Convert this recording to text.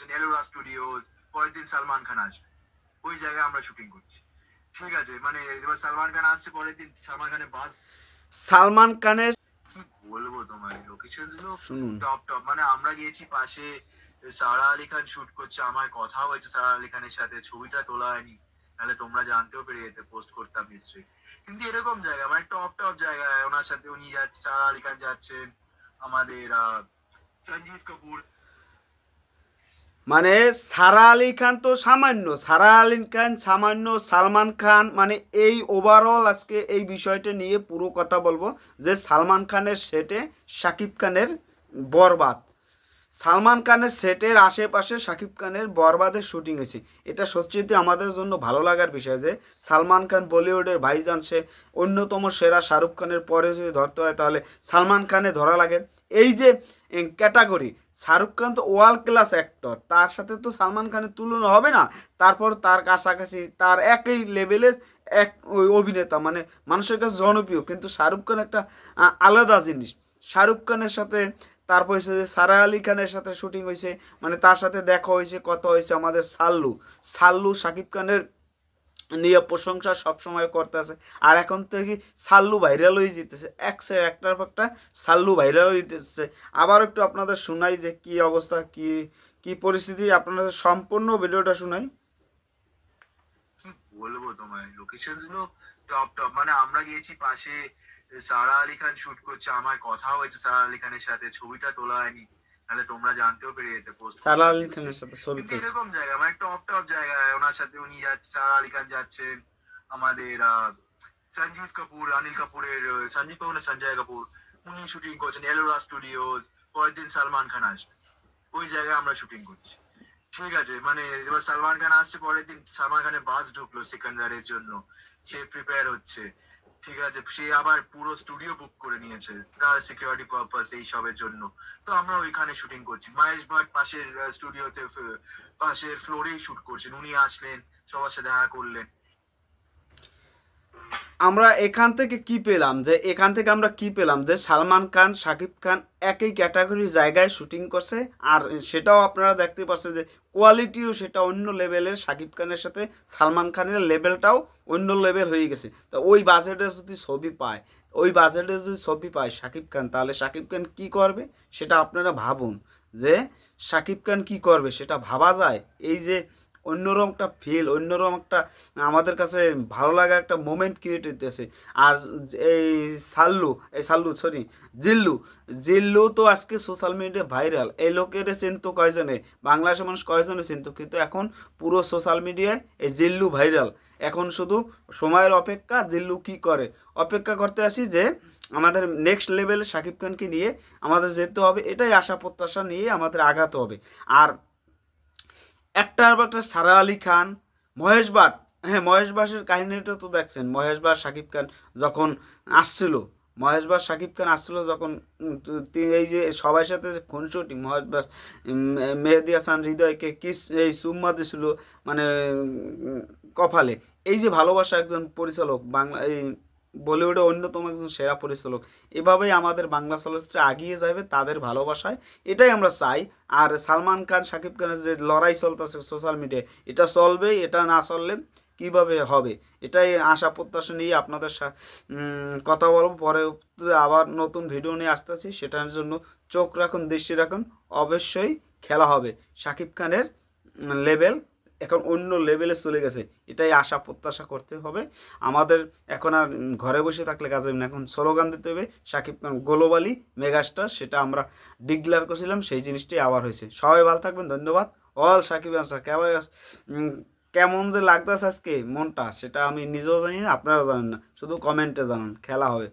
করছেন এলোরা স্টুডিওস পরের দিন সালমান খান আসবে। ওই জায়গায় আমরা শুটিং করছি। ঠিক আছে মানে এবার সালমান খান আসছে পরের দিন সালমান খানের বাস সালমান খানের কি বলব তোমার লোকেশনগুলো টপ টপ। মানে আমরা গিয়েছি পাশে সারা আলী খান শুট করছে আমার কথা হয়েছে সারা আলী খানের সাথে ছবিটা তোলা হয়নি। তাহলে তোমরা জানতেও পেরে যেতে পোস্ট করতাম নিশ্চয়ই। কিন্তু এরকম জায়গা মানে টপ টপ জায়গায় ওনার সাথে উনি যাচ্ছে সারা আলী খান যাচ্ছেন আমাদের আহ, সঞ্জীব কাপুর। মানে সারা আলী খান তো সামান্য, সারা আলী খান, সামান্য সালমান খান মানে এই ওভারঅল আজকে এই বিষয়টা নিয়ে পুরো কথা বলব যে সালমান খানের সেটে শাকিব খানের বরবাদ। সালমান খানের সেটের আশেপাশে শাকিব খানের বরবাদের শুটিং হয়েছে। এটা সত্যি আমাদের জন্য ভালো লাগার বিষয় যে, সালমান খান বলিউডের ভাইজান, সে অন্যতম সেরা শাহরুখ খানের পরে যদি ধরতে হয় তাহলে সালমান খানে ধরা লাগে। এই যে ক্যাটাগরি, শাহরুখ খান তো ওয়ার্ল্ড ক্লাস অ্যাক্টর, তার সাথে তো সালমান খানের তুলনা হবে না। তারপর তার কাছাকাছি তার একই লেভেলের এক ওই অভিনেতা মানে মানুষের কাছে জনপ্রিয়, কিন্তু শাহরুখ খান একটা আলাদা জিনিস। শাহরুখ খানের সাথে তারপর হচ্ছে যে সারা আলী খানের সাথে শুটিং হয়েছে মানে তার সাথে দেখা হয়েছে কত হয়েছে আমাদের সাল্লু। সাল্লু শাকিব খানের নিয়ে প্রশংসা সবসময় করতেছে। আর এখন থেকে সাল্লু ভাইরাল হয়ে যেতেছে। একসের একটার পর একটা সাল্লু ভাইরাল হয়ে যেতেছে। আবার একটু আপনাদের শোনাই যে কি অবস্থা, কি কি পরিস্থিতি। আপনাদের সম্পূর্ণ ভিডিওটা শোনাই। বলব তোমার লোকেশনগুলো টপ টপ মানে আমরা গিয়েছি পাশে সারা আলী খান শুট করছে আমার কথা হয়েছে সারা আলী খানের সাথে ছবিটা তোলা হয়নি। তাহলে তোমরা জানতেও পেরে যেতে পোস্ট সারা আলী খানের সাথে ছবি এরকম জায়গা মানে টপ টপ জায়গায় ওনার সাথে উনি যাচ্ছে সারা আলী খান যাচ্ছেন আমাদের সঞ্জীব কাপুর অনিল কাপুরের সঞ্জীব কাপুর না সঞ্জয় কাপুর উনি শুটিং করছেন এলোরা স্টুডিওস পরের দিন সালমান খান আসবে। ওই জায়গায় আমরা শুটিং করছি। ঠিক আছে মানে এবার সালমান খান আসছে, পরের দিন সালমান খানের বাস ঢুকলো সিকান্দারের জন্য। সে প্রিপেয়ার হচ্ছে। ঠিক আছে, সে আবার পুরো স্টুডিও বুক করে নিয়েছে, তার সিকিউরিটি পারপাস এই সবের জন্য। তো আমরা ওইখানে শুটিং করছি। মহেশ ভাট পাশের স্টুডিওতে পাশের ফ্লোরেই শুট করছেন। উনি আসলেন, সবার সাথে দেখা করলেন। আমরা এখান থেকে কি পেলাম? যে এখান থেকে আমরা কি পেলাম? যে সালমান খান, শাকিব খান একই ক্যাটাগরির জায়গায় শুটিং করছে আর সেটাও আপনারা দেখতে পাচ্ছেন যে কোয়ালিটিও সেটা অন্য লেভেলের শাকিব খানের সাথে সালমান খানের লেভেলটাও অন্য লেভেল হয়ে গেছে। তো ওই বাজেটে যদি ছবি পায়, ওই বাজেটে যদি ছবি পায় শাকিব খান, তাহলে শাকিব খান কি করবে? সেটা আপনারা ভাবুন। যে শাকিব খান কি করবে সেটা ভাবা যায়। এই যে অন্যরকম একটা ফিল অন্যরকম একটা, আমাদের কাছে ভালো লাগা একটা মোমেন্ট ক্রিয়েট হইতেছে আর এই সাল্লু এই সাল্লু সরি জিল্লু জিল্লু তো আজকে সোশ্যাল মিডিয়ায় ভাইরাল এই লোকের চিন্ত কয়জনে বাংলাদেশের মানুষ কয়জনে চিন্ত? কিন্তু এখন পুরো সোশ্যাল মিডিয়ায় এই জিল্লু ভাইরাল এখন শুধু সময়ের অপেক্ষা জিল্লু কি করে? অপেক্ষা করতে আসি যে আমাদের নেক্সট লেভেলে শাকিব খানকে নিয়ে আমাদের যেতে হবে, এটাই আশা প্রত্যাশা নিয়ে আমাদের আগাতে হবে। আর একটার পর একটা সারা আলী খান মহেশ ভাট হ্যাঁ মহেশ ভাটের কাহিনীটা তো দেখছেন। মহেশ ভাট শাকিব খান যখন আসছিল মহেশ ভাট শাকিব খান আসছিল যখন এই যে সবার সাথে যে খুনসুটি মহেশ উম, মেহেদি হাসান হৃদয়কে কিস এই সুম্মা দিছিল মানে কপালে। এই যে ভালোবাসা একজন পরিচালক বাংলা এই বলিউডে অন্যতম একজন সেরা পরিচালক। এভাবেই আমাদের বাংলা চলচ্চিত্রে আগিয়ে যাবে তাদের ভালোবাসায়। এটাই আমরা চাই। আর সালমান খান, শাকিব খানের যে লড়াই চলতেছে সোশ্যাল মিডিয়ায়, এটা চলবেই এটা না চললে কীভাবে হবে? এটাই আশা, প্রত্যাশা নিয়ে আপনাদের কথা বলব। পরে আবার নতুন ভিডিও নিয়ে আসতেছি। সেটার জন্য চোখ রাখুন, দৃষ্টি রাখুন। অবশ্যই খেলা হবে। শাকিব খানের লেভেল এখন অন্য লেভেলে চলে গেছে। এটাই আশা, প্রত্যাশা করতে হবে। আমাদের এখন আর ঘরে বসে থাকলে কাজ হবে না। এখন স্লোগান দিতে হবে, সাকিব খান গ্লোবালি মেগাস্টার সেটা আমরা ডিক্লেয়ার করেছিলাম, সেই জিনিসটি আবার হয়েছে। সবাই ভালো থাকবেন, ধন্যবাদ। অল সাকিব আনসার কেমন কেমন যে লাগতেছে আজকে মনটা, সেটা আমি নিজেও জানি না, আপনারাও জানেন না। শুধু কমেন্টে জানান, খেলা হবে।